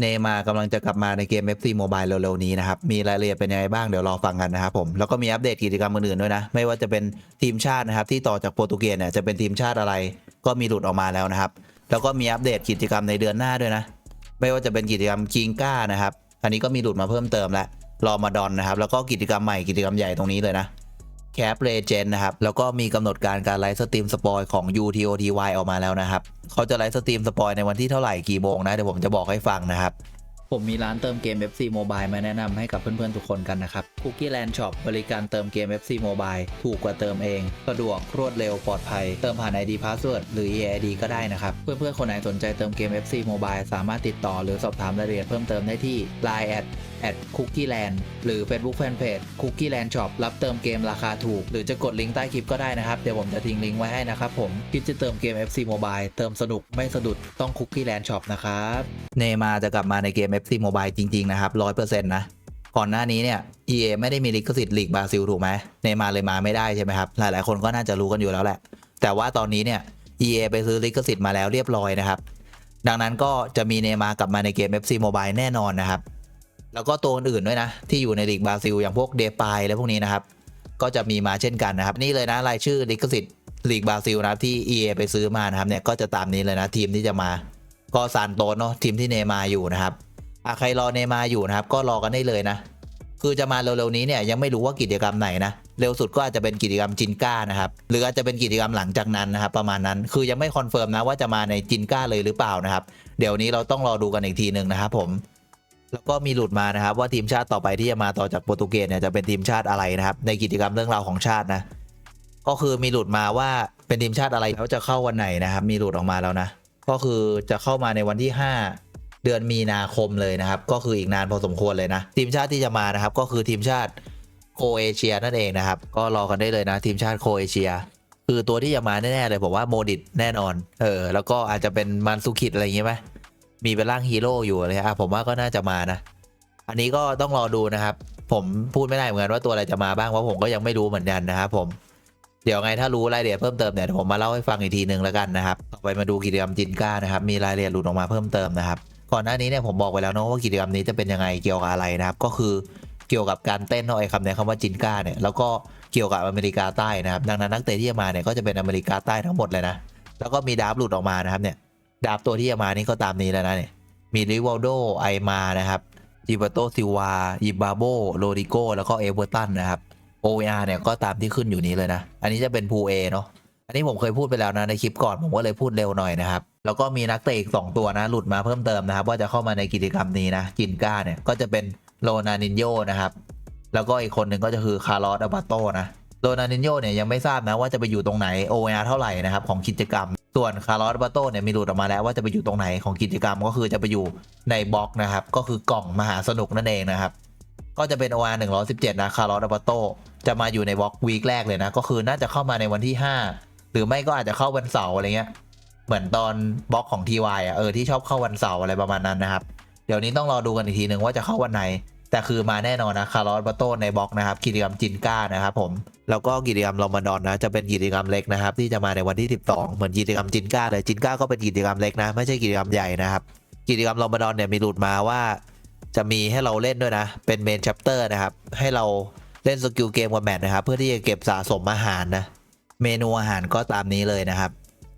เนมากำลังจะกลับมาในเกม FC Mobile เร็วๆนี้นะครับ มีรายละเอียดเป็นยังไงบ้างเดี๋ยวรอฟังกันนะครับผม แล้วก็มีอัปเดตกิจกรรมอื่นๆด้วยนะ ไม่ว่าจะเป็นทีมชาตินะครับ ที่ต่อจากโปรตุเกสเนี่ยจะเป็นทีมชาติอะไร ก็มีหลุดออกมาแล้วนะครับ แล้วก็มีอัปเดตกิจกรรมในเดือนหน้าด้วยนะ ไม่ว่าจะเป็นกิจกรรมคิงก้านะครับ อันนี้ก็มีหลุดมาเพิ่มเติมแล้วรอมาดอนนะครับ แล้วก็กิจกรรมใหม่กิจกรรมใหญ่ตรงนี้เลยนะ แคปเลเจนนะครับ แล้วก็มีกำหนดการการไลฟ์สตรีมสปอยของ UTOTY ออกมาแล้วนะครับ เขาจะไลฟ์สตรีมสปอยในวันที่เท่าไหร่กี่โมงนะ เดี๋ยวผมจะบอกให้ฟังนะครับผมมีร้านเติมเกม FC Mobile มาแนะนำให้กับเพื่อนๆ ทุกคนกันนะครับ Cookie Land Shop บริการเติมเกม FC Mobile ถูกกว่าเติมเอง สะดวกรวดเร็วปลอดภัย เติมผ่าน ID Password หรือ EID ก็ได้นะครับ เพื่อนๆ คนไหนสนใจเติมเกม FC Mobile สามารถติดต่อหรือสอบถามรายละเอียดเพิ่มเติมได้ที่ Line at Cookie Land หรือ Facebook Fanpage Cookie Land Shop รับเติมเกมราคาถูก หรือจะกดลิงก์ใต้คลิปก็ได้นะครับ เดี๋ยวผมจะทิ้งลิงก์ไว้ให้นะครับผมคิดจะเติมเกม FC Mobile เติมสนุกไม่สะดุดต้อง Cookie Land Shop นะครับเนมาจะกลับมาในเกม FC Mobile จริง ๆ นะครับ 100%นะก่อนหน้านี้เนี่ย EA ไม่ได้มีลิขสิทธิ์ลีกบราซิลถูกไหมเนมาเลยมาไม่ได้ใช่ไหมครับ หลายๆ คนก็น่าจะรู้กันอยู่แล้วแหละ แต่ว่าตอนนี้เนี่ย EA ไปซื้อลิขสิทธิ์มาแล้วเรียบร้อยนะครับ ดังนั้นก็จะมีเนมากลับมาในเกม FC Mobile แน่นอนนะครับ แล้วก็ตัวอื่นๆด้วยนะ ที่อยู่ในลีกบราซิล อย่างพวกเดปายและพวกนี้นะครับ ก็จะมีมาเช่นกันนะครับ นี่เลยนะรายชื่อลิขสิทธิ์ลีกบราซิลนะครับที่ EA ไปซื้อมานะครับเนี่ยก็จะตามนี้เลยนะทีมที่จะมาก็ซานโตสเนาะทีมที่เนมาอยู่นะครับอะใครรอเนมาอยู่นะครับ ก็รอกันได้เลยนะ คือจะมาเร็วๆนี้เนี่ยยังไม่รู้ว่ากิจกรรมไหนนะเร็วสุดก็อาจจะเป็นกิจกรรมจินก้านะครับหรืออาจจะเป็นกิจกรรมหลังจากนั้นนะครับ ประมาณนั้นคือยังไม่คอนเฟิร์มนะว่าจะมาในจินก้าเลยหรือเปล่านะครับ เดี๋ยวนี้เราต้องรอดูกันอีกทีหนึ่งนะครับผม แล้วก็มีหลุดมานะครับว่าทีมชาติต่อไปที่จะมาต่อจากโปรตุเกสเนี่ยจะเป็นทีมชาติอะไรนะครับ ในกิจกรรมเรื่องราวของชาตินะ ก็คือมีหลุดมาว่าเป็นทีมชาติอะไรแล้วจะเข้าวันไหนนะครับ มีหลุดออกมาแล้วนะ ก็คือจะเข้ามาในวันที่ 5 เดือนมีนาคมเลยนะครับ ก็คืออีกนานพอสมควรเลยนะ ทีมชาติที่จะมานะครับ ก็คือทีมชาติโคเอเชียนั่นเองนะครับ ก็รอกันได้เลยนะ ทีมชาติโคเอเชีย คือตัวที่จะมาแน่ๆเลยผมว่าโมดิตแน่นอน เออ แล้วก็อาจจะเป็นมันสุคิดอะไรอย่างเงี้ยไหม มีเป็นร่างฮีโร่อยู่เลยอะผมว่าก็น่าจะมานะ อันนี้ก็ต้องรอดูนะครับ ผมพูดไม่ได้เหมือนกันว่าตัวอะไรจะมาบ้างเพราะผมก็ยังไม่รู้เหมือนกันนะครับผมเดี๋ยวไงถ้ารู้รายละเอียดเพิ่มเติมเนี่ยผมมาเล่าให้ฟังอีกทีหนึ่งแล้วกันนะครับต่อไปมาดูกิจกรรมจินก้านะครับมีรายละเอียดหลุดออกมาเพิ่มเติมนะครับก่อนหน้านี้เนี่ยผมบอกไปแล้วเนอะว่ากิจกรรมนี้จะเป็นยังไงเกี่ยวกับอะไรนะครับ ก็คือเกี่ยวกับการเต้นเนาะไอ้คำนี้คำว่าจินก้าเนี่ยแล้วก็เกี่ยวกับอเมริกาใต้นะครับ ดังนั้นนักเตะที่จะมาเนี่ยก็จะเป็นอเมริกาใต้ทั้งหมดเลยนะแล้วก็มีดาบหลุดออกมานะครับเนี่ย ดาบตัวที่จะมานี่ก็ตามนี้แล้วนะเนี่ยมีริวัลโดไอมานะครับจิบาโตซิวาอิบาโบโรดิโกแล้วก็เอเวอร์ตันนะครับ OAR เนี่ยก็ตามที่ขึ้นอยู่นี้เลยนะ อันนี้จะเป็นพูเอเนาะอันนี้ผมเคยพูดไปแล้วนะในคลิปก่อนผมก็เลยพูดเร็วหน่อยนะครับ แล้วก็มีนักเตะอีก 2 ตัวนะ หลุดมาเพิ่มเติมนะครับ ว่าจะเข้ามาในกิจกรรมนี้นะจินก้าเนี่ยก็จะเป็นโรนานินโยนะครับ แล้วก็อีกคนหนึ่งก็จะคือคาร์ลอสอาบาโตนะ โรนานินโยเนี่ยยังไม่ทราบนะว่าจะไปอยู่ตรงไหน OAR เท่าไหร่นะครับของกิจกรรม ส่วนคาร์ลอสอาบาโตเนี่ยมีหลุดออกมาแล้วว่าจะไปอยู่ตรงไหนของกิจกรรมก็คือจะไปอยู่ในบล็อกนะครับก็คือกล่องมหาสนุกนั่นเองนะครับก็จะเป็น OR 117 นะคาร์ลอสอาบาโตจะมาอยู่ในวอล์กวีคแรกเลยนะ ก็คือน่าจะเข้ามาในวันที่ 5 หรือไม่ก็อาจจะเข้าวันเสาร์อะไรเงี้ย เหมือนตอนบล็อกของ TY อะเออที่ชอบเข้าวันเสาร์อะไรประมาณนั้นนะครับ เดี๋ยวนี้ต้องรอดูกันอีกทีหนึ่งว่าจะเข้าวันไหน แต่คือมาแน่นอนนะคาร์ลอสอาบาโต้ในบล็อกนะครับกิจกรรมจินก้านะครับผมแล้วก็กิจกรรมลอมบาดอนนะจะเป็นกิจกรรมเล็กนะครับ ที่จะมาในวันที่ 12 เหมือนกิจกรรมจินก้าเลยจินก้าก็เป็นกิจกรรมเล็กนะ ไม่ใช่กิจกรรมใหญ่นะครับกิจกรรมลอมบาดอนเนี่ยมีหลุดมาว่า จะมีให้เราเล่นด้วยนะ เป็นเมนชัปเตอร์นะครับให้เราเล่นสกิลเกมกับแมทนะครับเพื่อที่จะเก็บสะสมอาหารนะเมนูอาหารก็ตามนี้เลยนะครับ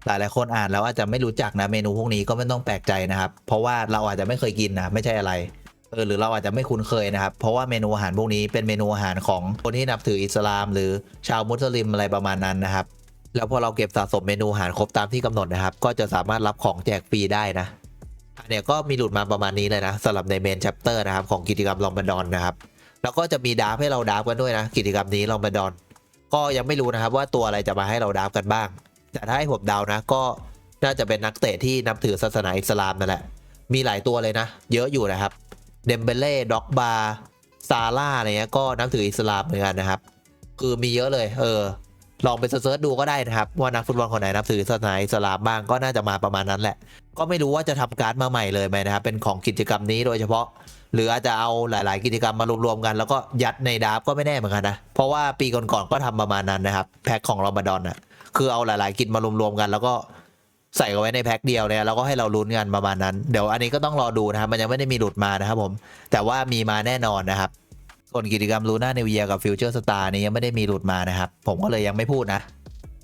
หลายหลายคนอ่านแล้วอาจจะไม่รู้จักนะเมนูพวกนี้ก็ไม่ต้องแปลกใจนะครับ เพราะว่าเราอาจจะไม่เคยกินนะไม่ใช่อะไร เออหรือเราอาจจะไม่คุ้นเคยนะครับ เพราะว่าเมนูอาหารพวกนี้เป็นเมนูอาหารของคนที่นับถืออิสลาม หรือชาวมุสลิมอะไรประมาณนั้นนะครับ แล้วพอเราเก็บสะสมเมนูอาหารครบตามที่กำหนดนะครับ ก็จะสามารถรับของแจกฟรีได้นะอันเนี้ยก็มีหลุดมาประมาณนี้เลยนะสำหรับในเมน c ช a เตอร์นะครับของกิจกรรมลอมบดอนนะครับแล้วก็จะมีดาร์ฟให้เราดาร์ฟกันด้วยนะกิจกรรมนี้ลอมบดอน ก็ยังไม่รู้นะครับว่าตัวอะไรจะมาให้เราดาร์ฟกันบ้าง แต่ถ้าให้ผมเดานะก็น่าจะเป็นนักเตะที่นับถือศาสนาอิสลามนั่นแหละมีหลายตัวเลยนะ เยอะอยู่นะครับ เดมเบเล่ด็อกบาซาร่าอะไรเงี้ยก็นับถืออิสลามเหมือนกันนะครับ คือมีเยอะเลย เออ ลองไปเซิร์ชดูก็ได้นะครับ ว่านักฟุตบอลคนไหนนับถือศาสนาอิสลามบ้างก็น่าจะมาประมาณนั้นแหละ ก็ไม่รู้ว่าจะทำการ์ดมาใหม่เลยไหมนะครับ เป็นของกิจกรรมนี้โดยเฉพาะ หรืออาจจะเอาหลาย ๆ กิจกรรมมารวมๆกัน แล้วก็ยัดในดาร์ฟก็ไม่แน่เหมือนกันนะเพราะว่าปีก่อนๆก็ทำประมาณนั้นนะครับ แพ็คของรอมฎอนอะคือเอาหลาย ๆ กิจมารวมๆกัน แล้วก็ ใส่เอาไว้ในแพ็คเดียวเนี่ยแล้วก็ให้เราลุ้นกันประมาณนั้น เดี๋ยวอันนี้ก็ต้องรอดูนะครับ มันยังไม่ได้มีหลุดมานะครับผม แต่ว่ามีมาแน่นอนนะครับ ส่วนกิจกรรมลูน่าเนวเยียกับฟิวเจอร์สตาร์นี่ยังไม่ได้มีหลุดมานะครับ ผมก็เลยยังไม่พูดนะ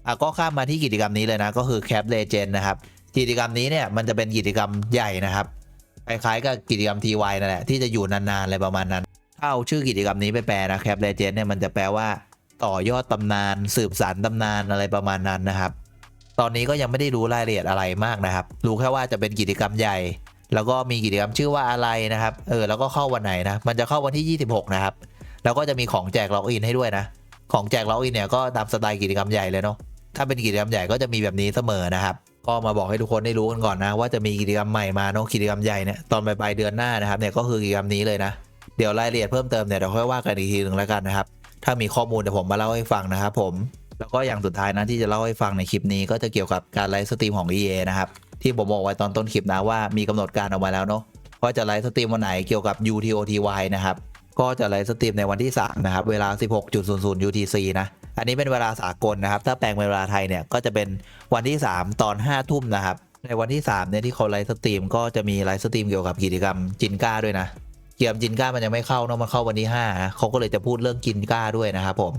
อะก็ข้ามมาที่กิจกรรมนี้เลยนะ ก็คือแคปเลเจนนะครับ กิจกรรมนี้เนี่ยมันจะเป็นกิจกรรมใหญ่นะครับ คล้ายๆกับกิจกรรม TY นั่นแหละที่จะอยู่นานๆอะไรประมาณนั้นถ้าเอาชื่อกิจกรรมนี้ไปแปลนะแคปเลเจนเนี่ยมันจะแปลว่าต่อยอดตำนาน สืบสานตำนานอะไรประมาณนั้นนะครับ ตอนนี้ก็ยังไม่ได้รู้รายละเอียดอะไรมากนะครับ รู้แค่ว่าจะเป็นกิจกรรมใหญ่ แล้วก็มีกิจกรรมชื่อว่าอะไรนะครับ เออ แล้วก็เข้าวันไหนนะ มันจะเข้าวันที่ 26 นะครับ แล้วก็จะมีของแจกล็อกอินให้ด้วยนะ ของแจกล็อกอินเนี่ยก็ตามสไตล์กิจกรรมใหญ่เลยเนาะ ถ้าเป็นกิจกรรมใหญ่ก็จะมีแบบนี้เสมอนะครับ ก็มาบอกให้ทุกคนได้รู้กันก่อนนะ ว่าจะมีกิจกรรมใหม่มาเนาะ กิจกรรมใหญ่เนี่ย ตอนปลายเดือนหน้านะครับ เนี่ยก็คือกิจกรรมนี้เลยนะ เดี๋ยวรายละเอียดเพิ่มเติมเนี่ยเดี๋ยวค่อยว่ากันอีกทีหนึ่งแล้วกันนะครับ ถ้ามีข้อมูลเดี๋ยวผมมาเล่าให้ฟังนะครับผม แล้วก็อย่างสุดท้ายนะที่จะเล่าให้ฟังในคลิปนี้ก็จะเกี่ยวกับการไลฟ์สตรีมของ EA นะครับ ที่ผมบอกไว้ตอนต้นคลิปนะว่ามีกำหนดการออกมาแล้วเนาะว่าจะไลฟ์สตรีมวันไหนเกี่ยวกับ UTOTY นะครับก็จะไลฟ์สตรีมในวันที่ 3 นะครับ เวลา 16.00 UTC นะ อันนี้เป็นเวลาสากลนะครับ ถ้าแปลงเป็นเวลาไทยเนี่ย ก็จะเป็นวันที่ 3 ตอน 5 ทุ่มนะครับ ในวันที่ 3 เนี่ยที่เขาไลฟ์สตรีมก็จะมีไลฟ์สตรีมเกี่ยวกับกิจกรรมจินก้าด้วยนะ กิจกรรมจินก้ามันยังไม่เข้าเนาะมันเข้าวันที่5นะเขาก็เลยจะพูดเรื่องจินก้าด้วยนะครับผม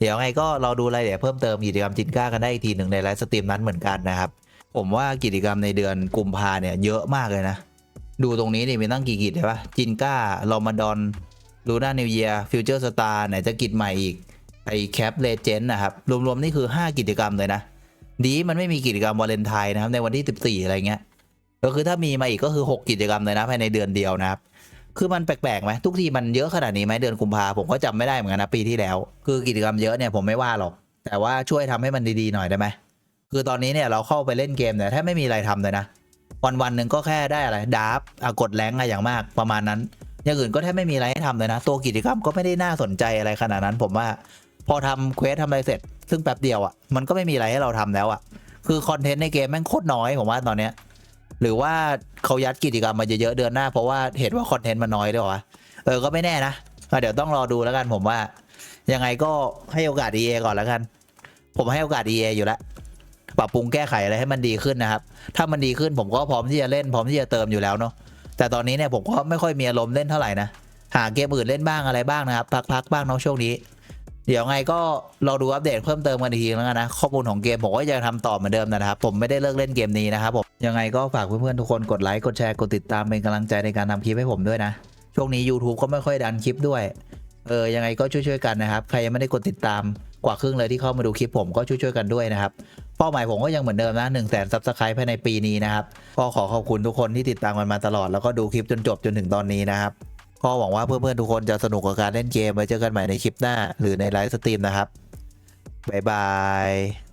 เดี๋ยวไงก็เราดูรายละเอียดเพิ่มเติมกิจกรรมจินก้ากันได้อีกทีหนึ่งในไลฟ์สตรีมนั้นเหมือนกันนะครับผมว่ากิจกรรมในเดือนกุมภาเนี่ยเยอะมากเลยนะ ดูตรงนี้นี่มีตั้งกี่กิจใช่ปะจินก้าลอมาดอนลูน่านิวเยียฟิวเจอร์สตาร์ไหนจะกิจใหม่อีกไอแคปเลเจนด์นะครับ รวมๆ นี่คือ 5 กิจกรรมเลยนะ ดีมันไม่มีกิจกรรมวาเลนไทน์นะครับในวันที่ 14 อะไรเงี้ยก็คือถ้ามีมาอีกก็คือ 6 กิจกรรมเลยนะภายในเดือนเดียวนะครับ คือมันแปลกๆไหมทุกทีมันเยอะขนาดนี้ไหมเดือนกุมภาผมก็จำไม่ได้เหมือนกันนะปีที่แล้ว คือกิจกรรมเยอะเนี่ยผมไม่ว่าหรอก แต่ว่าช่วยทำให้มันดีๆหน่อยได้ไหมคือตอนนี้เนี่ยเราเข้าไปเล่นเกมเนี่ยแทบไม่มีอะไรทำเลยนะ วันวันๆหนึ่งก็แค่ได้อะไรดาร์ฟกดแรงอะอย่างมากประมาณนั้น อย่างอื่นก็แทบไม่มีอะไรให้ทำเลยนะ ตัวกิจกรรมก็ไม่ได้น่าสนใจอะไรขนาดนั้น ผมว่า พอทำเควสทำอะไรเสร็จ ซึ่งแป๊บเดียวอะ่ะมันก็ไม่มีอะไรให้เราทำแล้วอะ่ะคือคอนเทนต์ในเกมแม่งโคตรน้อยผมว่าตอนเนี้ย หรือว่าเขายัดกิจกรรมมาเยอะๆเดือนหน้า เพราะว่าเห็นว่าคอนเทนต์มันน้อยด้วยวะเออก็ไม่แน่นะเดี๋ยวต้องรอดูแล้วกันผมว่า ยังไงก็ให้โอกาส EA ก่อนแล้วกัน ผมให้โอกาส EA อยู่แล้วปรับปรุงแก้ไขอะไรให้มันดีขึ้นนะครับ ถ้ามันดีขึ้นผมก็พร้อมที่จะเล่นพร้อมที่จะเติมอยู่แล้วเนาะแต่ตอนนี้เนี่ยผมก็ไม่ค่อยมีอารมณ์เล่นเท่าไหร่นะหาเกมอื่นเล่นบ้างอะไรบ้างนะครับพักๆบ้างเนาะช่วงนี้ เดี๋ยวไงก็ราดูอัปเดตเพิ่มเติมกันอีกทีแล้วกันนะ ข้อมูลของเกมผมก็ยังทำต่อเหมือนเดิมนะครับ ผมไม่ได้เลิกเล่นเกมนี้นะครับผมยังไงก็ฝากเพื่อนๆทุกคนกดไลค์กดแชร์กดติดตามเป็นกำลังใจในการทำคลิปให้ผมด้วยนะ ช่วงนี้ YouTube ก็ไม่ค่อยดันคลิปด้วยเออยังไงก็ช่วยๆกันนะครับ ใครยังไม่ได้กดติดตามกว่าครึ่งเลยที่เข้ามาดูคลิปผมก็ช่วยๆกันด้วยนะครับเป้าหมายผมก็ยังเหมือนเดิมนะ1นึ่งแสนซับสไครป์ภายในปีนี้นะครับก็ขอขอบคุณทุกคนที่ติดตามกันมาตลอดแล้วก็ดูคลิปจนจบจนถึงตอนนี้นะครับ ก็หวังว่าเพื่อนๆทุกคนจะสนุกกับการเล่นเกมไว้เจอกันใหม่ในคลิปหน้า หรือในไลฟ์สตรีมนะครับบ๊ายบาย